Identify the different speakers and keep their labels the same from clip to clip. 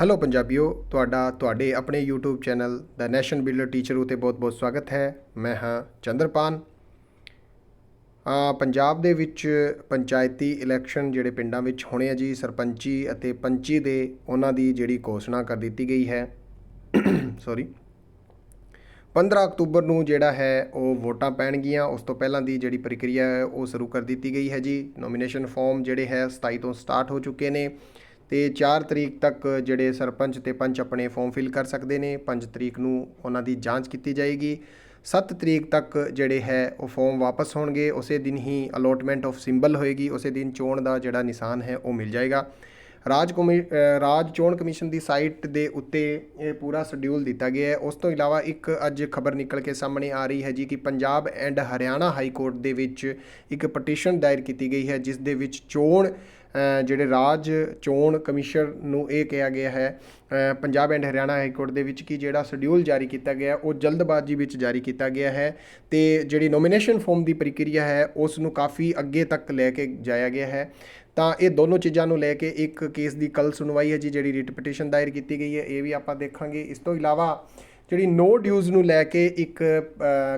Speaker 1: Hello ਪੰਜਾਬੀਓ, ਤੁਹਾਡਾ, ਤੁਹਾਡੇ ਆਪਣੇ YouTube ਚੈਨਲ ਦਾ ਨੈਸ਼ਨ ਬਿਲਡਰ ਟੀਚਰ ਉਤੇ ਬਹੁਤ-ਬਹੁਤ ਸਵਾਗਤ ਹੈ। ਮੈਂ ਹਾਂ ਚੰਦਰਪਾਨ। ਆ ਪੰਜਾਬ ਦੇ ਵਿੱਚ ਪੰਚਾਇਤੀ ਇਲੈਕਸ਼ਨ ਜਿਹੜੇ ਪਿੰਡਾਂ ਵਿੱਚ ਹੋਣੇ ਆ ਜੀ, ਸਰਪੰਚੀ ਅਤੇ ਪੰਚੀ ਦੇ, ਉਹਨਾਂ ਦੀ ਜਿਹੜੀ ਘੋਸ਼ਣਾ ਕਰ ਦਿੱਤੀ ਗਈ ਹੈ। ਸੌਰੀ 15 ਅਕਤੂਬਰ ਨੂੰ ਜਿਹੜਾ ਹੈ, ਉਹ ਵੋਟਾਂ ਪੈਣਗੀਆਂ। ਉਸ ਤੋਂ ਪਹਿਲਾਂ ਦੀ ਜਿਹੜੀ ਪ੍ਰਕਿਰਿਆ ਹੈ, ਉਹ ਸ਼ੁਰੂ ਕਰ ਦਿੱਤੀ ਗਈ ਹੈ ਜੀ। ਨੋਮੀਨੇਸ਼ਨ ਫਾਰਮ ਜਿਹੜੇ ਹੈ 27 ਤੋਂ ਸਟਾਰਟ ਹੋ ਚੁੱਕੇ ਨੇ। ਤੇ 4 ਤਰੀਕ ਤੱਕ ਜਿਹੜੇ ਸਰਪੰਚ ਤੇ ਪੰਚ ਆਪਣੇ ਫਾਰਮ ਫਿਲ ਕਰ ਸਕਦੇ ਨੇ। 5 ਤਰੀਕ ਨੂੰ ਉਹਨਾਂ ਦੀ ਜਾਂਚ ਕੀਤੀ ਜਾਏਗੀ। 7 ਤਰੀਕ ਤੱਕ ਜਿਹੜੇ ਹੈ ਉਹ ਫਾਰਮ ਵਾਪਸ ਹੋਣਗੇ। ਉਸੇ ਦਿਨ ਹੀ ਅਲੋਟਮੈਂਟ ਆਫ ਸਿੰਬਲ ਹੋਏਗੀ। ਉਸੇ ਦਿਨ ਚੋਣ ਦਾ ਜਿਹੜਾ ਨਿਸ਼ਾਨ ਹੈ ਉਹ ਮਿਲ ਜਾਏਗਾ। ਰਾਜ ਕਮੀ ਰਾਜ ਚੋਣ ਕਮਿਸ਼ਨ ਦੀ ਸਾਈਟ ਦੇ ਉੱਤੇ ਇਹ ਪੂਰਾ ਸ਼ਡਿਊਲ ਦਿੱਤਾ ਗਿਆ ਹੈ। ਉਸ ਤੋਂ ਇਲਾਵਾ ਇੱਕ ਅੱਜ ਖਬਰ ਨਿਕਲ ਕੇ ਸਾਹਮਣੇ ਆ ਰਹੀ ਹੈ ਜੀ ਕਿ Punjab and Haryana high court ਦੇ ਵਿੱਚ ਇੱਕ ਪਟੀਸ਼ਨ ਦਾਇਰ ਕੀਤੀ ਗਈ ਹੈ, ਜਿਸ ਦੇ ਵਿੱਚ ਚੋਣ ਜਿਹੜੇ ਰਾਜ ਚੋਣ ਕਮਿਸ਼ਨ ਨੂੰ ਇਹ ਕਿਹਾ ਗਿਆ ਹੈ Punjab and Haryana high court ਦੇ ਵਿੱਚ ਕਿ ਜਿਹੜਾ ਸ਼ਡਿਊਲ ਜਾਰੀ ਕੀਤਾ ਗਿਆ, ਉਹ ਜਲਦਬਾਜ਼ੀ ਵਿੱਚ ਜਾਰੀ ਕੀਤਾ ਗਿਆ ਹੈ ਤੇ ਜਿਹੜੀ ਨੋਮੀਨੇਸ਼ਨ ਫਾਰਮ ਦੀ ਪ੍ਰਕਿਰਿਆ ਹੈ, ਉਸ ਨੂੰ ਕਾਫੀ ਅੱਗੇ ਤੱਕ ਲੈ ਕੇ ਜਾਇਆ ਗਿਆ ਹੈ। ਤਾਂ ਇਹ ਦੋਨੋਂ ਚੀਜ਼ਾਂ ਨੂੰ ਲੈ ਕੇ ਇੱਕ ਕੇਸ ਦੀ ਕੱਲ ਸੁਣਵਾਈ ਹੈ ਜੀ, ਜਿਹੜੀ ਰਿਟ ਪਟੀਸ਼ਨ ਦਾਇਰ ਕੀਤੀ ਗਈ ਹੈ, ਇਹ ਵੀ ਆਪਾਂ ਦੇਖਾਂਗੇ। ਇਸ ਤੋਂ ਇਲਾਵਾ ਜਿਹੜੀ ਨੋ ਡਿਊਜ਼ ਨੂੰ ਲੈ ਕੇ ਇੱਕ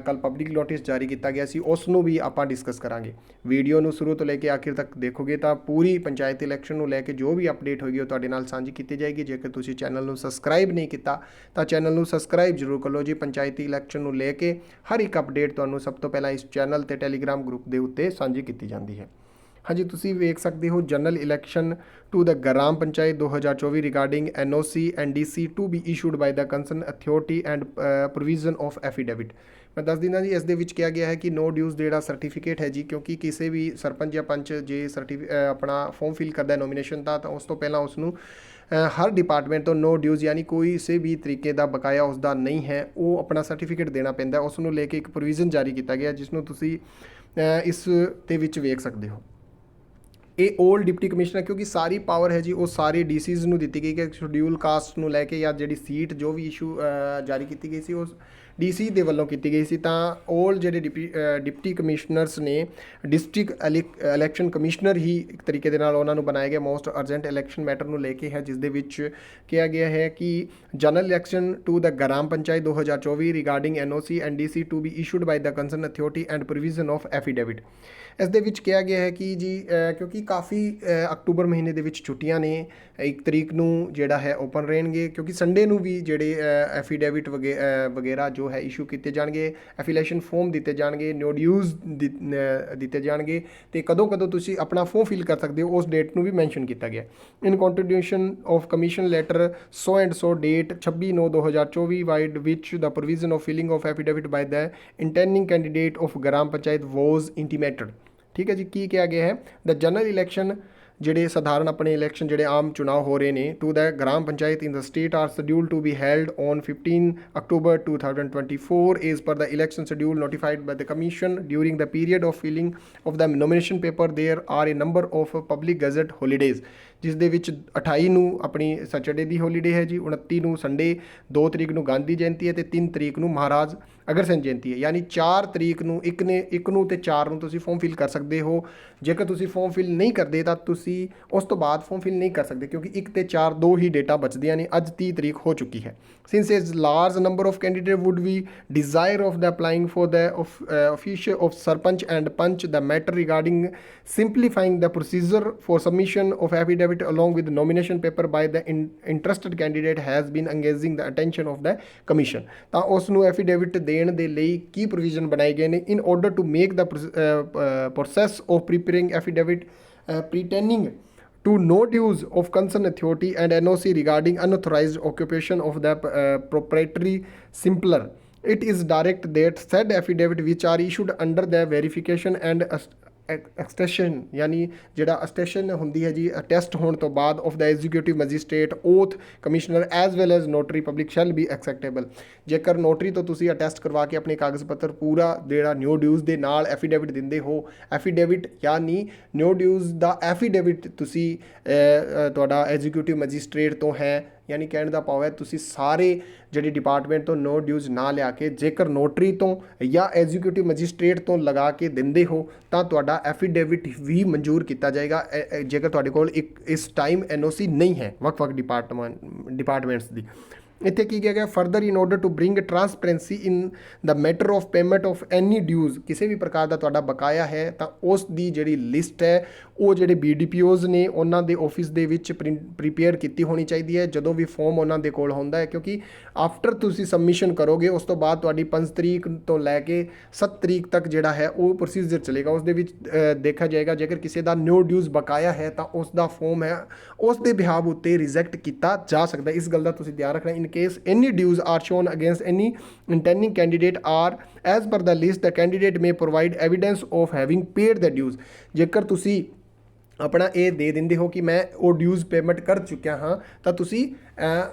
Speaker 1: ਕੱਲ ਪਬਲਿਕ ਨੋਟਿਸ ਜਾਰੀ ਕੀਤਾ ਗਿਆ ਸੀ, ਉਸ ਨੂੰ ਵੀ ਆਪਾਂ ਡਿਸਕਸ ਕਰਾਂਗੇ। ਵੀਡੀਓ ਨੂੰ ਸ਼ੁਰੂ ਤੋਂ ਲੈ ਕੇ ਆਖਿਰ ਤੱਕ ਦੇਖੋਗੇ ਤਾਂ ਪੂਰੀ ਪੰਚਾਇਤ ਇਲੈਕਸ਼ਨ ਨੂੰ ਲੈ ਕੇ ਜੋ ਵੀ ਅਪਡੇਟ ਹੋਏਗੀ ਉਹ ਤੁਹਾਡੇ ਨਾਲ ਸਾਂਝੀ ਕੀਤੀ ਜਾਏਗੀ। ਜੇਕਰ ਤੁਸੀਂ ਚੈਨਲ ਨੂੰ ਸਬਸਕ੍ਰਾਈਬ ਨਹੀਂ ਕੀਤਾ, ਤਾਂ ਚੈਨਲ ਨੂੰ ਸਬਸਕ੍ਰਾਈਬ ਜ਼ਰੂਰ ਕਰ ਲਓ ਜੀ। ਪੰਚਾਇਤੀ ਇਲੈਕਸ਼ਨ ਨੂੰ ਲੈ ਕੇ ਹਰ ਇੱਕ ਅਪਡੇਟ ਤੁਹਾਨੂੰ ਸਭ ਤੋਂ ਪਹਿਲਾਂ ਇਸ ਚੈਨਲ ਤੇ ਟੈਲੀਗ੍ਰਾਮ ਗਰੁੱਪ ਦੇ ਉੱਤੇ ਸਾਂਝੀ ਕੀਤੀ ਜਾਂਦੀ ਹੈ। ਹਾਂਜੀ, ਤੁਸੀਂ ਵੇਖ ਸਕਦੇ ਹੋ general election to the gram panchayat 2024 regarding NOC, NDC to be issued by the concern authority and provision of affidavit. ਮੈਂ ਦੱਸ ਦਿੰਦਾ ਜੀ, ਇਸ ਦੇ ਵਿੱਚ ਕਿਹਾ ਗਿਆ ਹੈ ਕਿ ਨੋ ਡਿਊਜ਼ ਜਿਹੜਾ ਸਰਟੀਫਿਕੇਟ ਹੈ ਜੀ, ਕਿਉਂਕਿ ਕਿਸੇ ਵੀ ਸਰਪੰਚ ਜਾਂ ਪੰਚ ਜੇ ਸਰਟੀਫਿ ਆਪਣਾ ਫਾਰਮ ਫਿਲ ਕਰਦਾ ਹੈ ਨੋਮੀਨੇਸ਼ਨ ਦਾ ਤਾਂ ਉਸ ਤੋਂ ਪਹਿਲਾਂ ਉਸ ਨੂੰ ਹਰ ਡਿਪਾਰਟਮੈਂਟ ਤੋਂ ਨੋ ਡਿਊਜ਼ ਯਾਨੀ ਕੋਈ ਕਿਸੇ ਵੀ ਤਰੀਕੇ ਦਾ ਬਕਾਇਆ ਉਸ ਦਾ ਨਹੀਂ ਹੈ, ਉਹ ਆਪਣਾ ਸਰਟੀਫਿਕੇਟ ਦੇਣਾ ਪੈਂਦਾ ਉਸ ਨੂੰ ਲੈ ਕੇ ਇੱਕ ਪ੍ਰੋਵੀਜ਼ਨ ਜਾਰੀ ਕੀਤਾ ਗਿਆ ਜਿਸ ਨੂੰ ਤੁਸੀਂ ਇਸ ਦੇ ਵਿੱਚ ਵੇਖ ਸਕਦੇ ਹੋ। ਇਹ 올 ਡਿਪਟੀ ਕਮਿਸ਼ਨਰ ਕਿਉਂਕਿ ਸਾਰੀ ਪਾਵਰ ਹੈ ਜੀ, ਉਹ ਸਾਰੇ ਡੀਸੀਜ਼ ਨੂੰ ਦਿੱਤੀ ਗਈ ਕਿ ਸ਼ਡਿਊਲ ਕਾਸਟ ਨੂੰ ਲੈ ਕੇ ਜਾਂ ਜਿਹੜੀ ਸੀਟ ਜੋ ਵੀ ਇਸ਼ੂ ਜਾਰੀ ਕੀਤੀ ਗਈ ਸੀ ਉਸ ਡੀਸੀ ਦੇ ਵੱਲੋਂ ਕੀਤੀ ਗਈ ਸੀ, ਤਾਂ 올 ਜਿਹੜੇ ਡਿਪਟੀ ਡਿਪਟੀ ਕਮਿਸ਼ਨਰਸ ਨੇ, ਡਿਸਟ੍ਰਿਕਟ ਇਲੈਕਸ਼ਨ ਕਮਿਸ਼ਨਰ ਹੀ ਇੱਕ ਤਰੀਕੇ ਦੇ ਨਾਲ ਉਹਨਾਂ ਨੂੰ ਬਣਾਇਆ ਗਿਆ ਮੋਸਟ ਅਰਜੈਂਟ ਇਲੈਕਸ਼ਨ ਮੈਟਰ ਨੂੰ ਲੈ ਕੇ ਹੈ, ਜਿਸ ਦੇ ਵਿੱਚ ਕਿਹਾ ਗਿਆ ਹੈ ਕਿ general election to the gram panchayat 2024 regarding NOC and DC to be issued by the concern authority and provision of affidavit. ਇਸ ਦੇ ਵਿੱਚ ਕਿਹਾ ਗਿਆ ਹੈ ਕਿ ਜੀ ਕਿਉਂਕਿ ਕਾਫੀ ਅਕਤੂਬਰ ਮਹੀਨੇ ਦੇ ਵਿੱਚ ਛੁੱਟੀਆਂ ਨੇ, ਇੱਕ ਤਰੀਕ ਨੂੰ ਜਿਹੜਾ ਹੈ, ਓਪਨ ਰਹਿਣਗੇ, ਕਿਉਂਕਿ ਸੰਡੇ ਨੂੰ ਵੀ ਜਿਹੜੇ ਐਫੀਡੇਵਿਟ ਵਗੈਰਾ ਜੋ ਹੈ ਇਸ਼ੂ ਕੀਤੇ ਜਾਣਗੇ ਐਫੀਲੇਸ਼ਨ ਫਾਰਮ ਦਿੱਤੇ ਜਾਣਗੇ ਨੋਡਿਊਜ਼ ਦਿੱਤੇ ਜਾਣਗੇ ਤੇ ਕਦੋਂ ਕਦੋਂ ਤੁਸੀਂ ਆਪਣਾ ਫਾਰਮ ਫਿਲ ਕਰ ਸਕਦੇ ਹੋ, ਉਸ ਡੇਟ ਨੂੰ ਵੀ ਮੈਂਸ਼ਨ ਕੀਤਾ ਗਿਆ। In continuation of commission letter so and so date 26/9/2024 vide which the provision of filing of affidavit by the intending candidate of gram panchayat was intimated ਠੀਕ ਹੈ ਜੀ, ਕੀ ਕਿਹਾ ਗਿਆ ਹੈ? ਦ ਜਨਰਲ ਇਲੈਕਸ਼ਨ ਜਿਹੜੇ ਸਧਾਰਨ ਆਪਣੇ ਇਲੈਕਸ਼ਨ ਜਿਹੜੇ ਆਮ ਚੁਣਾਵ ਹੋ ਰਹੇ ਨੇ to the gram panchayat in the state are scheduled to be held on 15 October 2024 as per the election schedule notified by the commission during the period of filing of the nomination paper there are a number of public gazette holidays ਜਿਸ ਦੇ ਵਿੱਚ 28 ਨੂੰ ਆਪਣੀ Saturday ਦੀ holiday ਹੈ ਜੀ 29 ਨੂੰ Sunday 2 ਤਰੀਕ ਨੂੰ ਗਾਂਧੀ ਜਯੰਤੀ ਹੈ ਤੇ 3 ਤਰੀਕ ਨੂੰ ਮਹਾਰਾਜ ਅਗਰਸੈਨ ਜਯੰਤੀ ਹੈ ਯਾਨੀ 4 ਤਰੀਕ ਨੂੰ ਇੱਕ ਨੇ ਇੱਕ ਨੂੰ ਤੇ 4 ਨੂੰ ਤੁਸੀਂ ਫਾਰਮ ਫਿਲ ਕਰ ਸਕਦੇ ਹੋ ਜੇਕਰ ਤੁਸੀਂ ਫਾਰਮ ਫਿਲ ਨਹੀਂ ਕਰਦੇ ਤਾਂ ਤੁਸੀਂ ਉਸ ਤੋਂ ਬਾਅਦ ਫਾਰਮ ਫਿਲ ਨਹੀਂ ਕਰ ਸਕਦੇ ਕਿਉਂਕਿ 1 ਤੇ 4 ਦੋ ਹੀ ਡੇਟਾ ਬਚਦੀਆਂ ਨੇ ਅੱਜ 30 ਤਰੀਕ ਹੋ ਚੁੱਕੀ ਹੈ ਸਿੰਸ ਇਸ large number of candidate would be desire of the applying for the official of sarpanch and panch the matter regarding simplifying the procedure for submission of affidavit of affidavit along with the nomination paper by the in, interested candidate has been engaging the attention of the commission ਤਾਂ ਉਸ ਨੂੰ affidavit ਦੇਣ ਦੇ ਲਈ ਕੀ provision ਬਣਾਏ ਗਏ ਨੇ in order to make the process of preparing affidavit pretending to no dues of concerned authority and NOC regarding unauthorized occupation of the uh, proprietary simpler. It is direct that said affidavit which are issued under the verification and attestation ਯਾਨੀ ਜਿਹੜਾ ਅਸਟੈਸ਼ਨ ਹੁੰਦੀ ਹੈ ਜੀ test ਹੋਣ ਤੋਂ ਬਾਅਦ of the executive magistrate oath commissioner as well as notary public shall be acceptable ਜੇਕਰ notary ਤੋਂ ਤੁਸੀਂ ਅਟੈਸਟ ਕਰਵਾ ਕੇ ਆਪਣੇ ਕਾਗਜ਼ ਪੱਤਰ ਪੂਰਾ ਜਿਹੜਾ ਨਿਊ ਡਿਊਜ਼ ਦੇ ਨਾਲ ਐਫੀਡੇਵਿਟ ਦਿੰਦੇ ਹੋ ਐਫੀਡੇਵਿਟ ਯਾਨੀ ਨਿਊ ਡਿਊਜ਼ ਦਾ ਐਫੀਡੇਵਿਟ ਤੁਸੀਂ ਤੁਹਾਡਾ ਐਗਜ਼ੀਕਿਊਟਿਵ ਮੈਜਿਸਟ੍ਰੇਟ ਤੋਂ ਹੈ ਯਾਨੀ ਕਹਿਣ ਦਾ ਭਾਵ ਹੈ ਤੁਸੀਂ ਸਾਰੇ ਜਿਹੜੀ ਡਿਪਾਰਟਮੈਂਟ ਤੋਂ ਨੋ ਡਿਊਜ਼ ਨਾ ਲਿਆ ਕੇ ਜੇਕਰ ਨੋਟਰੀ ਤੋਂ ਜਾਂ ਐਗਜ਼ੀਕਿਊਟਿਵ ਮੈਜਿਸਟ੍ਰੇਟ ਤੋਂ ਲਗਾ ਕੇ ਦਿੰਦੇ ਹੋ, ਤਾਂ ਤੁਹਾਡਾ ਐਫੀਡੇਵਿਟ ਵੀ ਮਨਜ਼ੂਰ ਕੀਤਾ ਜਾਏਗਾ। ਜੇਕਰ ਤੁਹਾਡੇ ਕੋਲ ਇੱਕ, ਇਸ ਟਾਈਮ ਐਨਓਸੀ ਨਹੀਂ ਹੈ, ਵੱਖ-ਵੱਖ ਡਿਪਾਰਟਮੈਂਟ ਡਿਪਾਰਟਮੈਂਟਸ ਦੀ। ਇੱਥੇ ਕੀ ਕਿਹਾ ਗਿਆ? Further in order to bring transparency in the matter of payment of any dues ਕਿਸੇ ਵੀ ਪ੍ਰਕਾਰ ਦਾ ਤੁਹਾਡਾ ਬਕਾਇਆ ਹੈ, ਤਾਂ ਉਸ ਦੀ ਜਿਹੜੀ ਲਿਸਟ ਹੈ, ਉਹ ਜਿਹੜੇ ਬੀਡੀਪੀਓਜ਼ ਨੇ, ਉਹਨਾਂ ਦੇ ਆਫਿਸ ਦੇ ਵਿੱਚ ਪ੍ਰੀਪੇਅਰ ਕੀਤੀ ਹੋਣੀ ਚਾਹੀਦੀ ਹੈ, ਜਦੋਂ ਵੀ ਫਾਰਮ ਉਹਨਾਂ ਦੇ ਕੋਲ ਹੁੰਦਾ ਹੈ, ਕਿਉਂਕਿ ਆਫਟਰ ਤੁਸੀਂ ਸਬਮਿਸ਼ਨ ਕਰੋਗੇ, ਉਸ ਤੋਂ ਬਾਅਦ ਤੁਹਾਡੀ 5 ਤਰੀਕ ਤੋਂ ਲੈ ਕੇ 7 ਤਰੀਕ ਤੱਕ ਜਿਹੜਾ ਹੈ, ਉਹ ਪ੍ਰੋਸੀਜਰ ਚੱਲੇਗਾ। ਉਸ ਦੇ ਵਿੱਚ ਦੇਖਿਆ ਜਾਏਗਾ, ਜੇਕਰ ਕਿਸੇ ਦਾ ਨਿਊ ਡਿਊਜ਼ ਬਕਾਇਆ ਹੈ, ਤਾਂ ਉਸ ਦਾ ਫਾਰਮ ਹੈ, ਉਸ ਦੇ ਬਿਹਾਵ ਉੱਤੇ ਰਿਜੈਕਟ ਕੀਤਾ ਜਾ ਸਕਦਾ ਇਸ ਗੱਲ ਦਾ ਤੁਸੀਂ ਧਿਆਨ ਰੱਖਣਾ in case any dues are shown against any intending candidate or as per the list the candidate may provide evidence of having paid the dues ਜੇਕਰ ਤੁਸੀਂ ਆਪਣਾ ਇਹ ਦੇ ਦਿੰਦੇ ਹੋ ਕਿ ਮੈਂ ਉਹ ਡਿਊਜ਼ ਪੇਮੈਂਟ ਕਰ ਚੁੱਕਿਆ ਹਾਂ, ਤਾਂ ਤੁਸੀਂ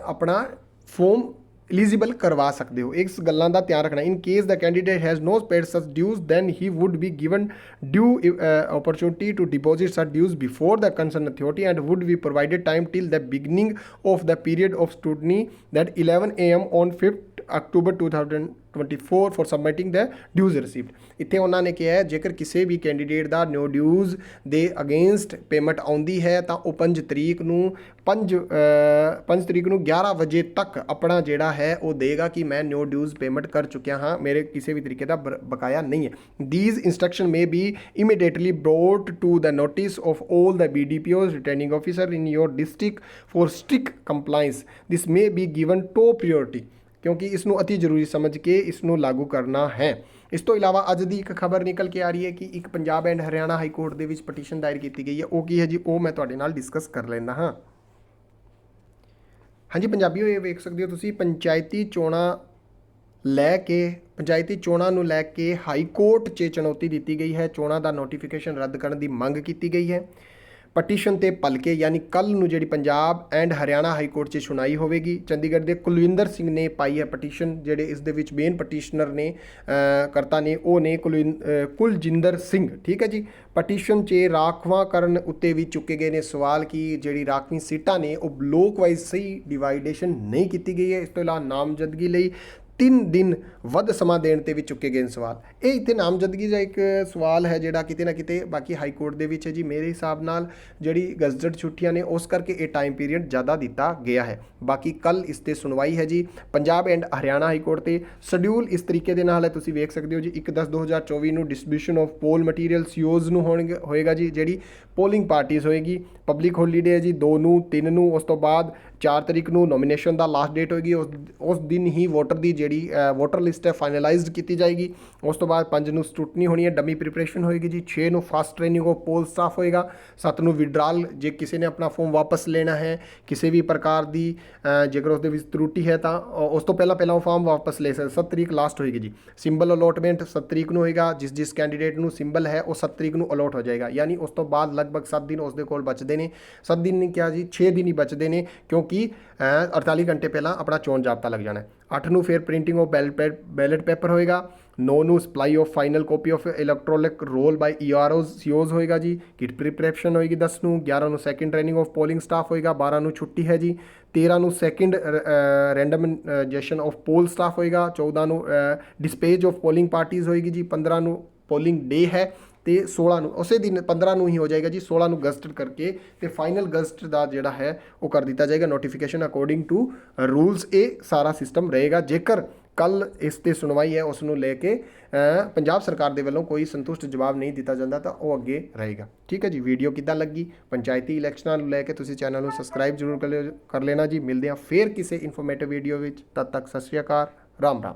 Speaker 1: ਆਪਣਾ ਫਾਰਮ ਐਲੀਜੀਬਲ ਕਰਵਾ ਸਕਦੇ ਹੋ ਇਸ ਗੱਲਾਂ ਦਾ ਧਿਆਨ ਰੱਖਣਾ in case the candidate has not paid such dues then he would be given due opportunity to deposit such dues before the concern authority and would be provided time till the beginning of the period of scrutiny that 11 am on 5th October 2024 for submitting the dues received ਇੱਥੇ ਉਹਨਾਂ ਨੇ ਕਿਹਾ ਹੈ ਜੇਕਰ ਕਿਸੇ ਵੀ candidate ਦਾ ਨੋ ਡਿਊਜ਼ ਦੇ against payment ਆਉਂਦੀ ਹੈ ਤਾਂ ਉਹ 5 ਤਰੀਕ ਨੂੰ 5 5 ਤਰੀਕ ਨੂੰ 11 ਵਜੇ ਤੱਕ ਆਪਣਾ ਜਿਹੜਾ ਹੈ ਉਹ ਦੇਗਾ ਕਿ ਮੈਂ ਨੋ ਡਿਊਜ਼ ਪੇਮੈਂਟ ਕਰ ਚੁੱਕਿਆ ਹਾਂ ਮੇਰੇ ਕਿਸੇ ਵੀ ਤਰੀਕੇ ਦਾ ਬਕਾਇਆ ਨਹੀਂ ਹੈ this instruction may be immediately brought to the notice of all the BDPOs returning officer in your district for strict compliance this may be given top priority ਕਿਉਂਕਿ ਇਸ ਨੂੰ ਅਤੀ ਜ਼ਰੂਰੀ ਸਮਝ ਕੇ ਇਸ ਨੂੰ ਲਾਗੂ ਕਰਨਾ ਹੈ। ਇਸ ਤੋਂ ਇਲਾਵਾ ਅੱਜ ਦੀ ਇੱਕ ਖਬਰ ਨਿਕਲ ਕੇ ਆ ਰਹੀ ਹੈ ਕਿ ਇੱਕ Punjab and Haryana high court ਦੇ ਵਿੱਚ ਪਟੀਸ਼ਨ ਦਾਇਰ ਕੀਤੀ ਗਈ ਹੈ। ਉਹ ਕੀ ਹੈ ਜੀ? ਉਹ ਮੈਂ ਤੁਹਾਡੇ ਨਾਲ ਡਿਸਕਸ ਕਰ ਲੈਂਦਾ ਹਾਂ। ਹਾਂਜੀ, ਪੰਜਾਬੀਓ, ਇਹ ਵੇਖ ਸਕਦੇ ਹੋ ਤੁਸੀਂ, ਪੰਚਾਇਤੀ ਚੋਣਾਂ ਲੈ ਕੇ, ਪੰਚਾਇਤੀ ਚੋਣਾਂ ਨੂੰ ਲੈ ਕੇ ਹਾਈ ਕੋਰਟ 'ਚ ਚੁਣੌਤੀ ਦਿੱਤੀ ਗਈ ਹੈ। ਚੋਣਾਂ ਦਾ ਨੋਟੀਫਿਕੇਸ਼ਨ ਰੱਦ ਕਰਨ ਦੀ ਮੰਗ ਕੀਤੀ ਗਈ ਹੈ। ਪਟੀਸ਼ਨ ਤੇ ਭਲਕੇ ਯਾਨੀ ਕੱਲ ਨੂੰ ਜਿਹੜੀ Punjab and Haryana high court 'ਚ ਸੁਣਾਈ ਹੋਵੇਗੀ। ਚੰਡੀਗੜ੍ਹ ਦੇ ਕੁਲਵਿੰਦਰ ਸਿੰਘ ਨੇ ਪਾਈ ਹੈ ਪਟੀਸ਼ਨ, ਜਿਹੜੇ ਇਸ ਦੇ ਵਿੱਚ ਮੇਨ ਪਟੀਸ਼ਨਰ ਨੇ ਕਰਤਾ ਨੇ, ਉਹ ਨੇ ਕੁਲਵਿੰ- ਕੁਲਜਿੰਦਰ ਸਿੰਘ, ਠੀਕ ਹੈ ਜੀ? ਪਟੀਸ਼ਨ 'ਚ ਰਾਖਵਾਂ ਕਰਨ ਉੱਤੇ ਵੀ ਚੁੱਕੇ ਗਏ ਨੇ ਸਵਾਲ ਕਿ ਜਿਹੜੀ ਰਾਖਵੀਂ ਸੀਟਾਂ ਨੇ, ਉਹ ਬਲੋਕ ਵਾਈਜ਼ ਸਹੀ ਡਿਵਾਈਡੇਸ਼ਨ ਨਹੀਂ ਕੀਤੀ ਗਈ ਹੈ। ਇਸ ਤੋਂ ਇਲਾਵਾ ਨਾਮਜ਼ਦਗੀ ਲਈ ਤਿੰਨ ਦਿਨ ਵੱਧ ਸਮਾਂ ਦੇਣ ਤੇ ਵੀ ਚੁੱਕੇ ਗਏ ਨੇ ਸਵਾਲ। ਇਹ ਇੱਥੇ ਨਾਮਜ਼ਦਗੀ ਦਾ ਇੱਕ ਸਵਾਲ ਹੈ ਜਿਹੜਾ ਕਿਤੇ ਨਾ ਕਿਤੇ ਬਾਕੀ ਹਾਈ ਕੋਰਟ ਦੇ ਵਿੱਚ ਹੈ ਜੀ। ਮੇਰੇ ਹਿਸਾਬ ਨਾਲ ਜਿਹੜੀ ਗਜ਼ਟ ਛੁੱਟੀਆਂ ਨੇ, ਉਸ ਕਰਕੇ ਇਹ ਟਾਈਮ ਪੀਰੀਅਡ ਜ਼ਿਆਦਾ ਦਿੱਤਾ ਗਿਆ ਹੈ। ਬਾਕੀ ਕੱਲ ਇਸ ਤੇ ਸੁਣਵਾਈ ਹੈ ਜੀ। Punjab and Haryana high court ਤੇ ਸ਼ਡਿਊਲ ਇਸ ਤਰੀਕੇ ਦੇ ਨਾਲ ਹੈ, ਤੁਸੀਂ ਵੇਖ ਸਕਦੇ ਹੋ ਜੀ। 1/10/2024 ਨੂੰ distribution of poll material COs ਨੂੰ ਹੋਣਗੇ, ਹੋਏਗਾ ਜੀ, ਜਿਹੜੀ ਪੋਲਿੰਗ ਪਾਰਟੀਆਂ ਹੋਏਗੀ। ਪਬਲਿਕ ਹੌਲੀਡੇ ਹੈ ਜੀ 2 ਨੂੰ 3 ਨੂੰ, ਉਸ ਤੋਂ ਬਾਅਦ 4 ਤਰੀਕ ਨੂੰ ਨੋਮੀਨੇਸ਼ਨ ਦਾ ਲਾਸਟ ਡੇਟ ਹੋਏਗੀ। ਉਸ ਉਸ ਦਿਨ ਹੀ ਵੋਟਰ ਦੀ ਜਿਹੜੀ ਜਿਹੜੀ ਵੋਟਰ ਲਿਸਟ ਹੈ ਫਾਈਨਲਾਈਜ਼ਡ ਕੀਤੀ ਜਾਏਗੀ। ਉਸ ਤੋਂ ਬਾਅਦ 5 ਨੂੰ ਸਕ੍ਰੂਟਨੀ ਹੋਣੀ ਹੈ ਡਮੀ ਪ੍ਰੀਪਰੇਸ਼ਨ ਹੋਏਗੀ ਜੀ। 6 ਨੂੰ ਫਾਸਟ ਟ੍ਰੇਨਿੰਗ ਉਹ ਪੋਲ ਸਟਾਫ ਹੋਏਗਾ। 7 ਨੂੰ ਵਿਡਰਾਲ ਜੇ ਕਿਸੇ ਨੇ ਆਪਣਾ ਫਾਰਮ ਵਾਪਸ ਲੈਣਾ ਹੈ ਕਿਸੇ ਵੀ ਪ੍ਰਕਾਰ ਦੀ ਜੇਕਰ ਉਸ ਦੇ ਵਿੱਚ ਤਰੁੱਟੀ ਹੈ ਤਾਂ ਉਸ ਤੋਂ ਪਹਿਲਾਂ ਪਹਿਲਾਂ ਉਹ ਫਾਰਮ ਵਾਪਸ ਲੈ ਸਕਦੇ। 7 ਤਰੀਕ ਲਾਸਟ ਹੋਏਗੀ ਜੀ। ਸਿੰਬਲ ਅਲੋਟਮੈਂਟ 7 ਤਰੀਕ ਨੂੰ ਹੋਏਗਾ। ਜਿਸ ਜਿਸ ਕੈਂਡੀਡੇਟ ਨੂੰ ਸਿੰਬਲ ਹੈ ਉਹ 7 ਤਰੀਕ ਨੂੰ ਅਲੋਟ ਹੋ ਜਾਏਗਾ। ਯਾਨੀ ਉਸ ਤੋਂ ਬਾਅਦ ਲਗਭਗ 7 ਦਿਨ ਉਸ ਦੇ ਕੋਲ ਬਚਦੇ ਨੇ। 7 ਦਿਨ ਨਹੀਂ ਕਿਹਾ ਜੀ 6 ਦਿਨ ਹੀ ਬਚਦੇ ਨੇ ਕਿਉਂਕਿ ਅ, 48 ਘੰਟੇ ਪਹਿਲਾਂ ਆਪਣਾ ਚੋਣ ਜਾਬਤਾ ਲੱਗ ਜਾਣਾ ਹੈ। 8 ਨੂੰ ਫਿਰ ਪ੍ਰਿੰਟਿੰਗ ਆਫ ਬੈਲਟ ਪੇਪਰ ਹੋਏਗਾ। 9 ਨੂੰ supply of final copy of electronic roll by EROs COs ਹੋਏਗਾ ਜੀ। ਕਿਟ ਪ੍ਰੀਪਰੇਸ਼ਨ ਹੋਏਗੀ 10 ਨੂੰ। 11 ਨੂੰ second training of polling staff ਹੋਏਗਾ। 12 ਨੂੰ ਛੁੱਟੀ ਹੈ ਜੀ। 13 ਨੂੰ second randomization of poll staff ਹੋਏਗਾ। 14 ਨੂੰ ਡਿਸਪੇਜ ਆਫ ਪੋਲਿੰਗ ਪਾਰਟੀਆਂ ਹੋਏਗੀ ਜੀ। 15 ਨੂੰ ਪੋਲਿੰਗ ਡੇ ਹੈ। ਤੇ 16 ਨੂੰ, ਉਸੇ ਦਿਨ 15 ਨੂੰ ਹੀ ਹੋ ਜਾਏਗਾ ਜੀ 16 ਨੂੰ ਗਜ਼ਟਡ ਕਰਕੇ ਤੇ ਫਾਈਨਲ ਗਜ਼ਟ ਦਾ ਜਿਹੜਾ ਹੈ, ਉਹ ਕਰ ਦਿੱਤਾ ਜਾਏਗਾ ਨੋਟੀਫਿਕੇਸ਼ਨ ਅਕੋਰਡਿੰਗ ਟੂ ਰੂਲਸ ਇਹ ਸਾਰਾ ਸਿਸਟਮ ਰਹੇਗਾ। ਜੇਕਰ ਕੱਲ ਇਸ ਤੇ ਸੁਣਵਾਈ ਹੈ, ਉਸ ਨੂੰ ਲੈ ਕੇ ਪੰਜਾਬ ਸਰਕਾਰ ਦੇ ਵੱਲੋਂ ਕੋਈ ਸੰਤੁਸ਼ਟ ਜਵਾਬ ਨਹੀਂ ਦਿੱਤਾ ਜਾਂਦਾ, ਤਾਂ ਉਹ ਅੱਗੇ ਰਹੇਗਾ। ਠੀਕ ਹੈ ਜੀ ਵੀਡੀਓ ਕਿੱਦਾਂ ਲੱਗੀ? ਪੰਚਾਇਤੀ ਇਲੈਕਸ਼ਨਾਂ ਨੂੰ ਲੈ ਕੇ ਤੁਸੀਂ ਚੈਨਲ ਨੂੰ ਸਬਸਕ੍ਰਾਈਬ ਜ਼ਰੂਰ ਕਰ ਲਿਓ- ਕਰ ਲੈਣਾ ਜੀ। ਮਿਲਦੇ ਹਾਂ ਫੇਰ ਕਿਸੇ ਇਨਫੋਰਮੇਟਿਵ ਵੀਡੀਓ ਵਿੱਚ। ਤਦ ਤੱਕ ਸਤਿ ਸ਼੍ਰੀ ਅਕਾਲ, ਰਾਮ ਰਾਮ।